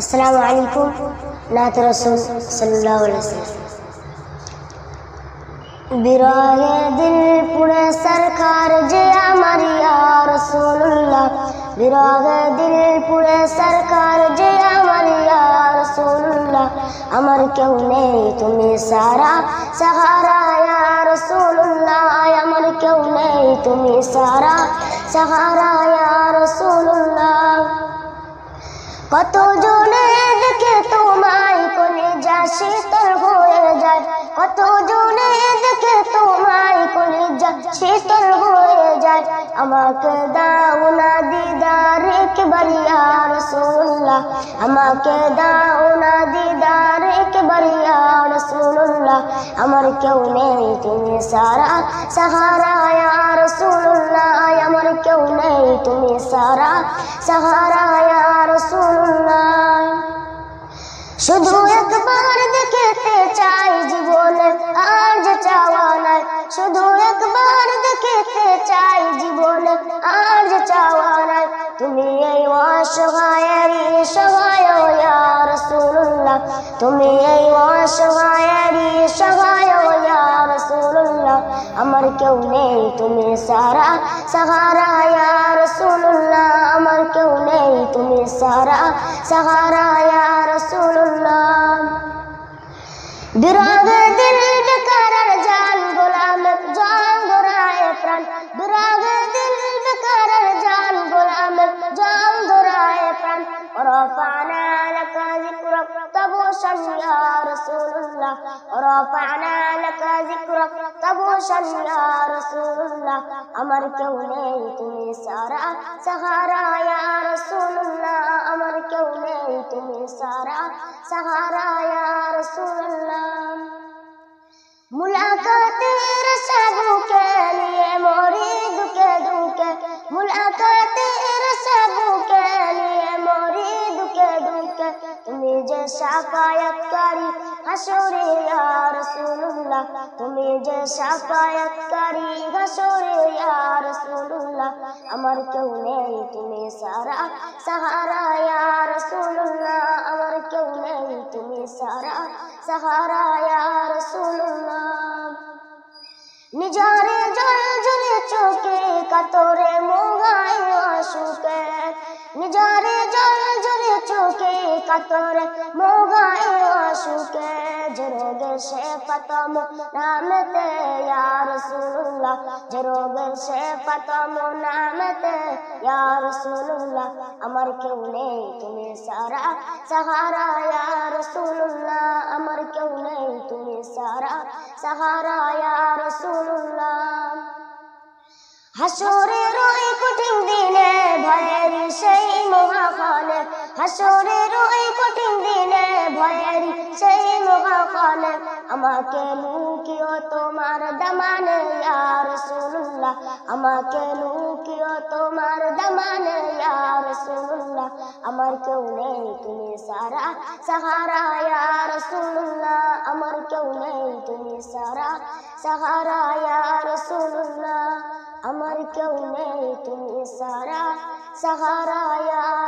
আসসালামু আলাইকুম, নাত রসুল সাল্লাহ বিরহে দিল পুরে সরকার যে আমার ইয়া রসুল্লাহ বিরহে দিল পুরে সরকার যে আমার ইয়া রসুল্লাহ আমার কেউ নেই, তুমি সারা সাহারা ইয়া রসুল্লাহ আমার কেউ নেই, তুমি সারা সাহারা ইয়া রসুল্লাহ কত জনে দেখে তোমায় কোনে যা শীতল হয়ে যায়? কত জনে দেখে তোমায় কোনে যা শীতল হয়ে যায়? আমাকে দাও না দিদার একবার ইয়া রাসূলুল্লাহ আমাকে দাও না দিদার একবার ইয়া রাসূলুল্লাহ আমার কেউ নেই তুমি সারা। সাহারা, ইয়া রাসূলুল্লাহ, আমার কেউ নেই তুমি সারা। সাহারা, ইয়া রাসূলুল্লাহ, শুধু একবার দেখতে চাই জীবনে আর যে চাওয়া শুধু একবার দেখতে চাই জীবনে আর যে চাওয়া তুমি এই অসহায়েরই সহায় রাসূলুল্লাহ, তুমি এই অসহায়েরই সহায় রাসূলুল্লাহ, আমার কেউ নেই, তুমি সারা সাহারা, ইয়া রাসূলুল্লাহ, আমার কেউ নেই, তুমি সারা সাহারা, ইয়া রাসূলুল্লাহ। تبوسا يا رسول الله ورفعنا لك ذكرك تبوسا يا رسول الله أمر كونيت سارا سهارا يا رسول الله أمر كونيت سارا سهارا يا رسول الله ملاقاتي সাফায়াত হাসরে ইয়া রাসূলুল্লাহ। তুমি যে সাফায়াত হাসরে ইয়া রাসূলুল্লাহ। আমার কেউ নেই, তুমি সারা সাহারা ইয়া রাসূলুল্লাহ। আমার কেউ নেই, তুমি সারা সাহারা ইয়া রাসূলুল্লাহ। নিজরে জল জলে চোখে, কাতরে মোগায় আশুকে নিজরে জল জলে চোখে কাতরে মোগায় জরোগে সে ফতম নামতে ইয়া জরোগে সে ফতম নামতে ইয়া আমার কেউ নেই, তুমি সারা সাহারা, ইয়া আমার কেউ নেই, তুমি সারা সাহারা, ইয়া রাসূলুল্লাহ। হাসরের ওই কঠিন দিনে, ভয়ের সেই মহাকালে হাসরের ওই কঠিন দিনে ভয়ের সেই মহাকালে। আমাকে লুকিও তোমার দামানে ইয়া রাসূলুল্লাহ আমাকে লুকিও তোমার দামানে ইয়া রাসূলুল্লাহ আমার কেউ নেই তুমি সারা সাহারা ইয়া রাসূলুল্লাহ আমার কেউ নেই তুমি সারা সাহারা ইয়া রাসূলুল্লাহ আমার কেউ নেই তুমি সারা সাহারা ইয়া রাসূলুল্লাহ